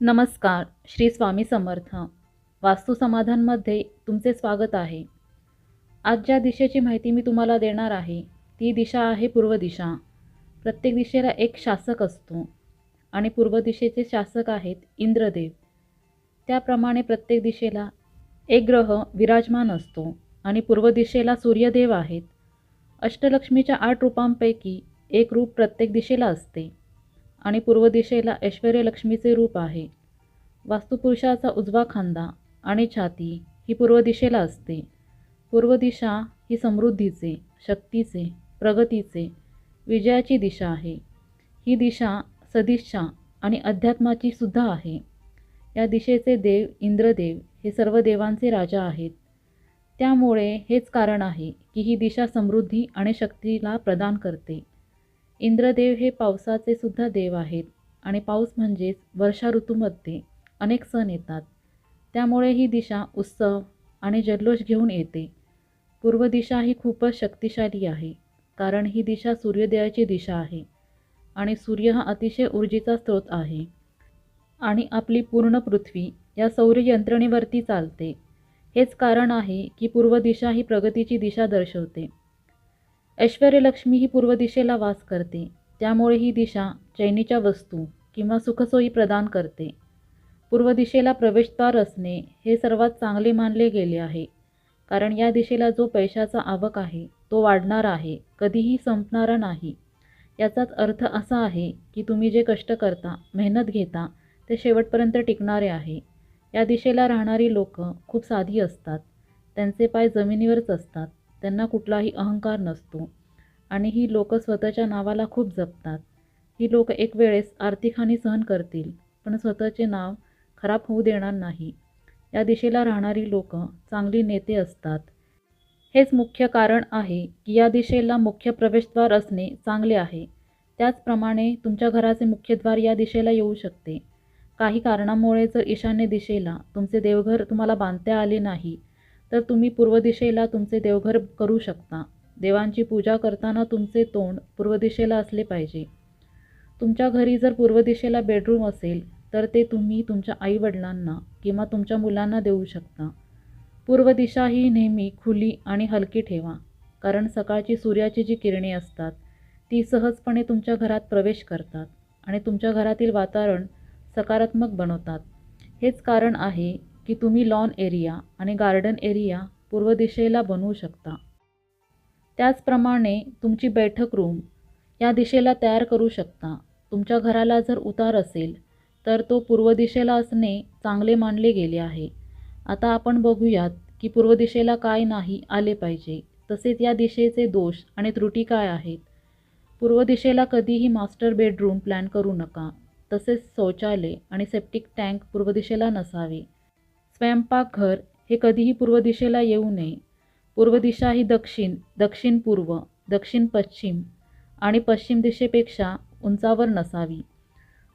नमस्कार श्री स्वामी समर्थ. वास्तुसमाधानमध्ये तुमचे स्वागत आहे. आज ज्या दिशेची माहिती मी तुम्हाला देणार आहे ती दिशा आहे पूर्व दिशा. प्रत्येक दिशेला एक शासक असतो आणि पूर्व दिशेचे शासक आहेत इंद्रदेव. त्याप्रमाणे प्रत्येक दिशेला एक ग्रह विराजमान असतो आणि पूर्व दिशेला सूर्यदेव आहेत. अष्टलक्ष्मीच्या आठ रूपांपैकी एक रूप प्रत्येक दिशेला असते. आणि पूर्व दिशेला ऐश्वर्यलक्ष्मीचे रूप आहे. वास्तुपुरुषाचा उजवा खांदा आणि छाती ही पूर्व दिशेला असते. पूर्व दिशा ही समृद्धीचे शक्तीचे प्रगतीचे विजयाची दिशा आहे. ही दिशा सदिच्छा आणि अध्यात्माची सुद्धा आहे. या दिशेचे देव इंद्रदेव हे सर्व देवांचे राजा आहेत. त्यामुळे हेच कारण आहे की ही दिशा समृद्धी आणि शक्तीला प्रदान करते. इंद्रदेव हे पावसाचे सुद्धा देव आहेत. आणि पाऊस म्हणजेच वर्षा ऋतूमध्ये अनेक सण येतात. त्यामुळे ही दिशा उत्सव आणि जल्लोष घेऊन येते. पूर्व दिशा ही खूपच शक्तिशाली आहे कारण ही दिशा सूर्योदयाची दिशा आहे. आणि सूर्य हा अतिशय ऊर्जेचा स्रोत आहे. आणि आपली पूर्ण पृथ्वी या सौर यंत्रणेवरती चालते. हेच कारण आहे की पूर्व दिशा ही प्रगतीची दिशा दर्शवते. ऐश्वर्यलक्ष्मी ही पूर्व दिशेला वास करते. त्यामुळे ही दिशा चैनीच्या वस्तू किंवा सुखसोयी प्रदान करते. पूर्व दिशेला प्रवेशद्वार असणे हे सर्वात चांगले मानले गेले आहे. कारण या दिशेला जो पैशाचा आवक आहे तो वाढणार आहे कधीही संपणारा नाही. याचाच अर्थ असा आहे की तुम्ही जे कष्ट करता मेहनत घेता ते शेवटपर्यंत टिकणारे आहे. या दिशेला राहणारी लोक खूप साधी असतात. त्यांचे पाय जमिनीवरच असतात. त्यांना कुठलाही अहंकार नसतो. आणि ही लोक स्वतःच्या नावाला खूप जपतात. ही लोक एक वेळेस आर्थिक हानी सहन करतील पण स्वतःचे नाव खराब होऊ देणार नाही. या दिशेला राहणारी लोक चांगली नेते असतात. हेच मुख्य कारण आहे की या दिशेला मुख्य प्रवेशद्वार असणे चांगले आहे. त्याचप्रमाणे तुमच्या घराचे मुख्यद्वार या दिशेला येऊ शकते. काही कारणामुळे जर ईशान्य दिशेला तुमचे देवघर तुम्हाला बांधता आले नाही तर तुम्ही पूर्व दिशेला तुमचे देवघर करू शकता. देवांची पूजा करताना तुमचे तोंड पूर्व दिशेला असले पाहिजे. तुमच्या घरी जर पूर्व दिशेला बेडरूम असेल तर ते तुम्ही तुमच्या आईवडिलांना किंवा तुमच्या मुलांना देऊ शकता. पूर्व दिशा ही नेहमी खुली आणि हलकी ठेवा कारण सकाळची सूर्याची जी किरणे असतात ती सहजपणे तुमच्या घरात प्रवेश करतात आणि तुमच्या घरातील वातावरण सकारात्मक बनवतात. हेच कारण आहे की तुम्ही लॉन एरिया आणि गार्डन एरिया पूर्व दिशेला बनवू शकता. त्याचप्रमाणे तुमची बैठक रूम या दिशेला तयार करू शकता. तुमच्या घराला जर उतार असेल तर तो पूर्व दिशेला असणे चांगले मानले गेले आहे. आता आपण बघूयात की पूर्व दिशेला काय नाही आले पाहिजे. तसेच या दिशेचे दोष आणि त्रुटी काय आहेत? पूर्व दिशेला कधीही मास्टर बेडरूम प्लॅन करू नका. तसेच शौचालय आणि सेप्टिक टँक पूर्व दिशेला नसावे. स्वयंपाकघर हे कधीही पूर्व दिशेला येऊ नये. पूर्व दिशा ही दक्षिण दक्षिण पूर्व दक्षिण पश्चिम आणि पश्चिम दिशेपेक्षा उंचावर नसावी.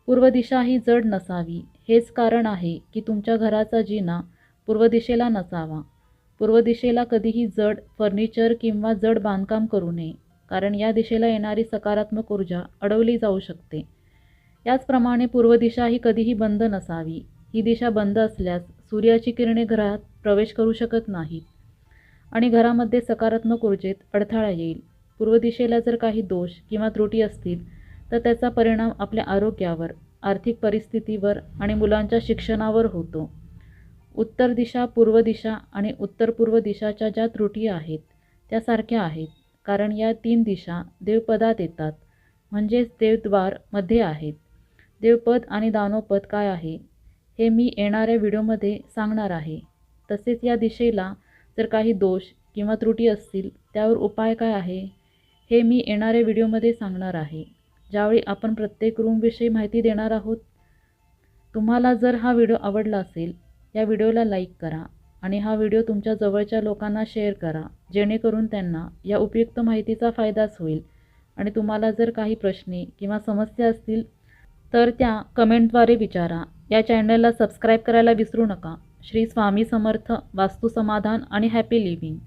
पूर्व दिशा ही जड नसावी. हेच कारण आहे की तुमच्या घराचा जिना पूर्व दिशेला नसावा. पूर्व दिशेला कधीही जड फर्निचर किंवा जड बांधकाम करू नये कारण या दिशेला येणारी सकारात्मक ऊर्जा अडवली जाऊ शकते. याचप्रमाणे पूर्व दिशा ही कधीही बंद नसावी. ही दिशा बंद असल्यास सूर्याची किरणे घरात प्रवेश करू शकत नाहीत आणि घरामध्ये सकारात्मक ऊर्जेत अडथळा येईल. पूर्व दिशेला जर काही दोष किंवा त्रुटी असतील तर त्याचा परिणाम आपल्या आरोग्यावर आर्थिक परिस्थितीवर आणि मुलांच्या शिक्षणावर होतो. उत्तर दिशा पूर्व दिशा आणि उत्तर पूर्व दिशाच्या ज्या त्रुटी आहेत त्या सारख्या आहेत. कारण या तीन दिशा देवपदात येतात. म्हणजेच देवद्वारमध्ये आहेत. देवपद आणि दानवपद काय आहे? हे मी येणाऱ्या व्हिडिओमध्ये सांगणार आहे. तसेच या दिशेला जर काही दोष किंवा त्रुटी असतील त्यावर उपाय काय आहे हे मी येणाऱ्या व्हिडिओमध्ये सांगणार आहे. ज्यावेळी आपण प्रत्येक रूमविषयी माहिती देणार आहोत तुम्हाला जर हा व्हिडिओ आवडला असेल या व्हिडिओला लाईक करा आणि हा व्हिडिओ तुमच्या जवळच्या लोकांना शेअर करा जेणेकरून त्यांना या उपयुक्त माहितीचा फायदाच होईल. आणि तुम्हाला जर काही प्रश्ने किंवा समस्या असतील तर त्या कमेंटद्वारे विचारा. या चॅनलला सबस्क्राईब करायला विसरू नका. श्री स्वामी समर्थ वास्तू समाधान आणि हॅपी लिव्हिंग.